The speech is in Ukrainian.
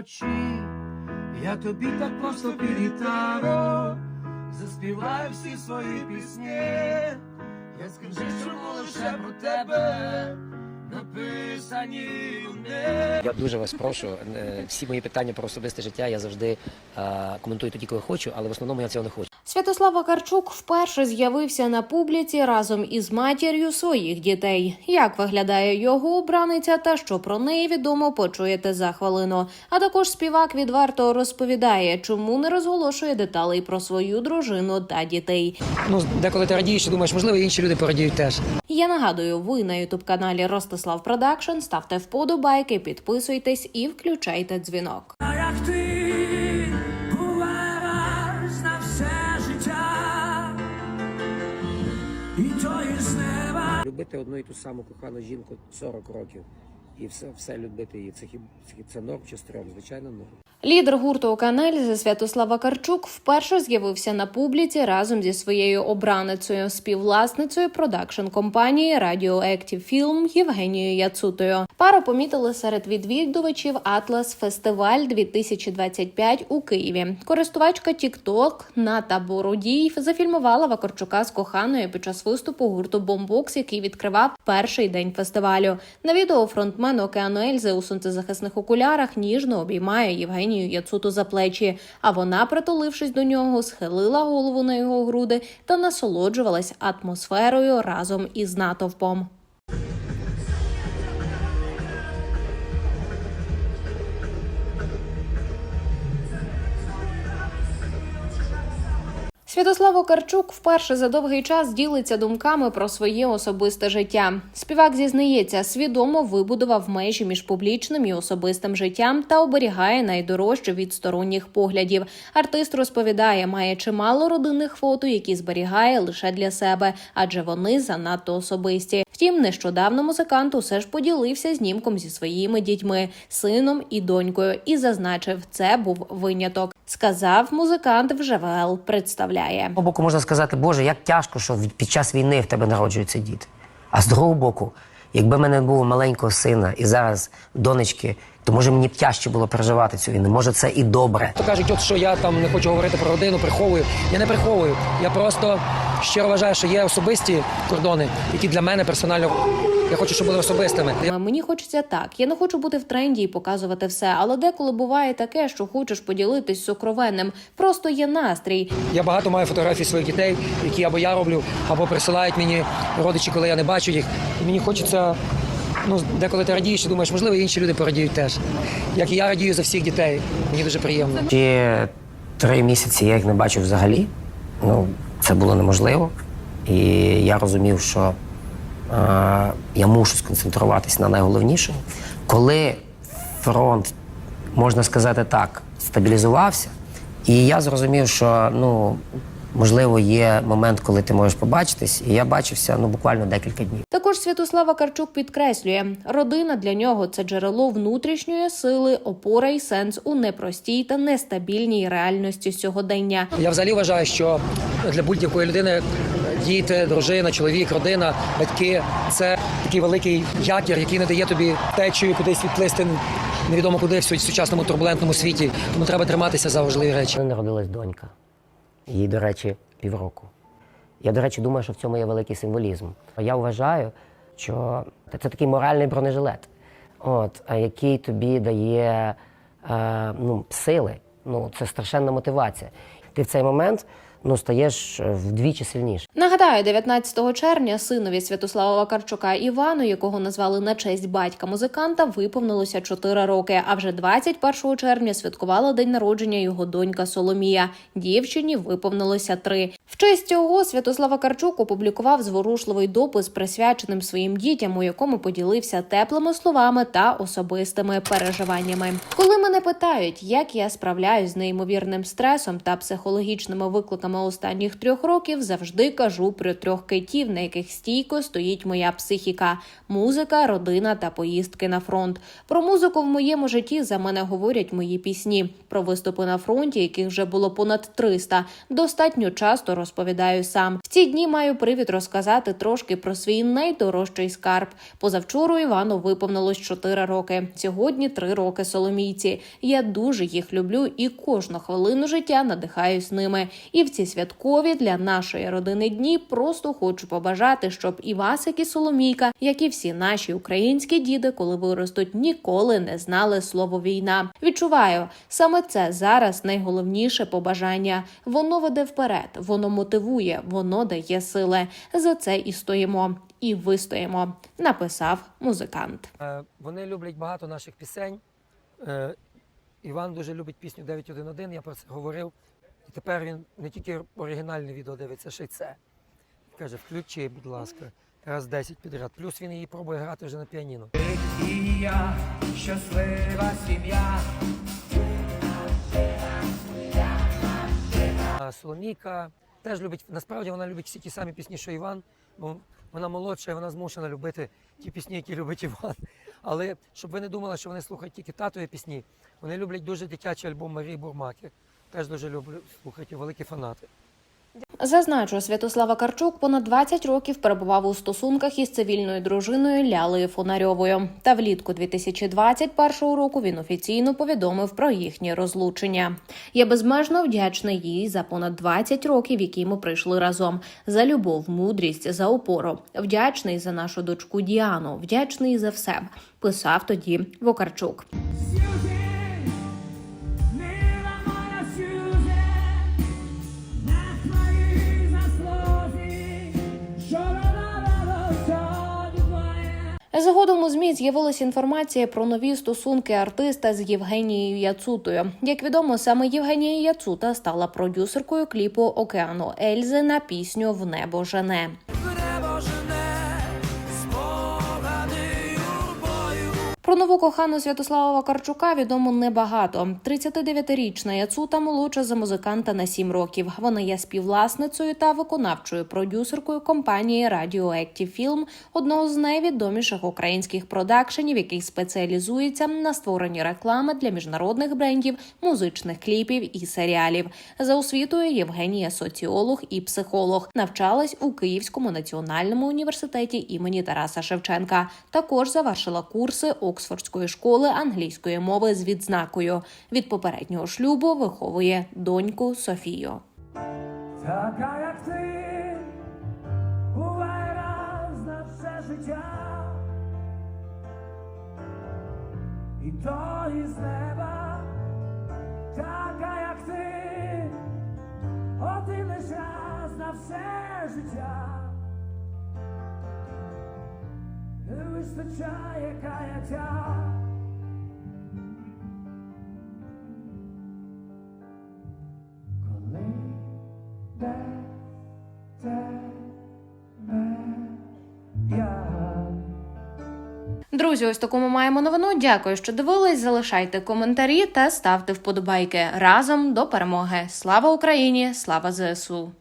вночі, я тобі так просто під гітару заспіваю всі свої пісні. Я скажу, що лише про тебе написані. Я дуже вас прошу. е, Всі мої питання про особисте життя я завжди е, коментую тоді, коли хочу, але в основному я цього не хочу. Святослав Вакарчук вперше з'явився на публіці разом із матір'ю своїх дітей. Як виглядає його обраниця та що про неї відомо, почуєте за хвилину. А також співак відверто розповідає, чому не розголошує деталей про свою дружину та дітей. Ну деколи ти радієш і думаєш, можливо, інші люди порадіють теж. Я нагадую, ви на ютуб каналі Ростислав Продакшн ставте вподобайки, підписуйтесь і включайте дзвінок. Як ти буває на все життя, і то із неба. Любити одну і ту саму кохану жінку 40 років і все, все любити її. Це це норм чи стрьом? Звичайно, норм. Лідер гурту Оканельзи Святослав Вакарчук вперше з'явився на публіці разом зі своєю обраницею, співвласницею продакшн компанії Radio Active Film Євгенією Яцутою. Пару помітили серед відвідувачів Атлас Фестиваль 2025 у Києві. Користувачка TikTok Ната Бородій зафільмувала Вакарчука з коханою під час виступу гурту Бомбокс, який відкривав перший день фестивалю. На відео фронтмен Океану Ельзи у сонцезахисних окулярах ніжно обіймає Євгенію Яцуту за плечі. А вона, притулившись до нього, схилила голову на його груди та насолоджувалась атмосферою разом із натовпом. Святослав Окарчук вперше за довгий час ділиться думками про своє особисте життя. Співак зізнається, свідомо вибудував межі між публічним і особистим життям та оберігає найдорожче від сторонніх поглядів. Артист розповідає, має чимало родинних фото, які зберігає лише для себе, адже вони занадто особисті. Втім, нещодавно музикант усе ж поділився знімком зі своїми дітьми, сином і донькою, і зазначив, це був виняток. Сказав музикант в ЖВЛ представляє. одного боку можна сказати, Боже, як тяжко, що під час війни в тебе народжуються діти. А з другого боку, якби в мене було маленького сина і зараз донечки, то може мені б тяжче було переживати цю війну. Може, це і добре. То кажуть, от що я там не хочу говорити про родину, приховую. Я не приховую. Я просто щиро вважаю, що є особисті кордони, які для мене персонально я хочу, щоб були особистими. Мені хочеться так. Я не хочу бути в тренді і показувати все, але деколи буває таке, що хочеш поділитись сокровенним. Просто є настрій. Я багато маю фотографій своїх дітей, які або я роблю, або присилають мені родичі, коли я не бачу їх. І мені хочеться. Ну, деколи ти радієш і думаєш, можливо, інші люди порадіють теж. Як і я радію за всіх дітей. Мені дуже приємно. Ще три місяці я їх не бачив взагалі. Ну, це було неможливо. І я розумів, що е, я мушу сконцентруватись на найголовнішому. Коли фронт, можна сказати так, стабілізувався, і я зрозумів, що ну, можливо, є момент, коли ти можеш побачитись, і я бачився ну, буквально декілька днів. Також Святослава Карчук підкреслює, родина для нього це джерело внутрішньої сили, опора і сенс у непростій та нестабільній реальності сьогодення. Я взагалі вважаю, що для будь-якої людини діти, дружина, чоловік, родина, батьки це такий великий якір, який не дає тобі течію кудись відплисти невідомо куди в сучасному турбулентному світі. Тому треба триматися за важливі речі. Мене народилась донька. Їй, до речі, півроку. Я, до речі, думаю, що в цьому є великий символізм. Я вважаю, що це такий моральний бронежилет, от, який тобі дає е, ну, сили. Ну, це страшенна мотивація. Ти в цей момент ну, стаєш е, вдвічі сильніше. Нагадаю, 19 червня синові Святослава Вакарчука Івану, якого назвали на честь батька музиканта, виповнилося 4 роки. А вже 21 червня святкувала день народження його донька Соломія. Дівчині виповнилося 3. В честь цього Святослав Вакарчук опублікував зворушливий допис, присвяченим своїм дітям, у якому поділився теплими словами та особистими переживаннями. Коли мене питають, як я справляюсь з неймовірним стресом та психологічними викликами підсумками останніх трьох років завжди кажу про трьох китів, на яких стійко стоїть моя психіка: музика, родина та поїздки на фронт. Про музику в моєму житті за мене говорять мої пісні. Про виступи на фронті, яких вже було понад 300, достатньо часто розповідаю сам. В ці дні маю привід розказати трошки про свій найдорожчий скарб. Позавчора Івану виповнилось 4 роки. Сьогодні 3 роки Соломійці. Я дуже їх люблю і кожну хвилину життя надихаюсь ними. І в ці святкові для нашої родини дні просто хочу побажати, щоб і Васик, і Соломійка, як і всі наші українські діди, коли виростуть, ніколи не знали слово війна. Відчуваю, саме це зараз найголовніше побажання. Воно веде вперед, воно мотивує, воно дає сили. За це і стоїмо, і вистоїмо. Написав музикант. Е, Вони люблять багато наших пісень. Е, Іван дуже любить пісню 911, я про це говорив. І тепер він не тільки оригінальне відео дивиться, ще й це. Каже, включи, будь ласка, раз 10 підряд. Плюс він її пробує грати вже на піаніно. І я щаслива сім'я. А Соломійка теж любить, насправді вона любить всі ті самі пісні, що Іван, бо вона молодша, і вона змушена любити ті пісні, які любить Іван. Але щоб ви не думали, що вони слухають тільки татові пісні, вони люблять дуже дитячий альбом Марії Бурмаки. Теж дуже люблять, слухають, і великі фанати. Зазначу, Святослава Карчук понад 20 років перебував у стосунках із цивільною дружиною Лялею Фонарьовою. Та влітку 2021 року він офіційно повідомив про їхнє розлучення. Я безмежно вдячний їй за понад 20 років, які ми прийшли разом. За любов, мудрість, за опору. Вдячний за нашу дочку Діану. Вдячний за все. Писав тоді Вокарчук. Згодом у змі з'явилася інформація про нові стосунки артиста з Євгенією Яцутою. Як відомо, саме Євгенія Яцута стала продюсеркою кліпу Океану Ельзи на пісню В небо жене. Про нову кохану Святослава Вакарчука відомо небагато. 39-річна Яцута молодша за музиканта на 7 років. Вона є співвласницею та виконавчою продюсеркою компанії Radioactive Film, одного з найвідоміших українських продакшенів, який спеціалізується на створенні реклами для міжнародних брендів, музичних кліпів і серіалів. За освітою Євгенія соціолог і психолог. Навчалась у Київському національному університеті імені Тараса Шевченка. Також завершила курси Оксфордської школи англійської мови з відзнакою. Від попереднього шлюбу виховує доньку Софію. Така, як ти, буває раз на все життя. І то із неба, така, як ти, один лиш раз на все життя. Вистачає каяття. Коли де тебе. Друзі, ось таку ми маємо новину. Дякую, що дивились. Залишайте коментарі та ставте вподобайки разом до перемоги. Слава Україні! Слава ЗСУ!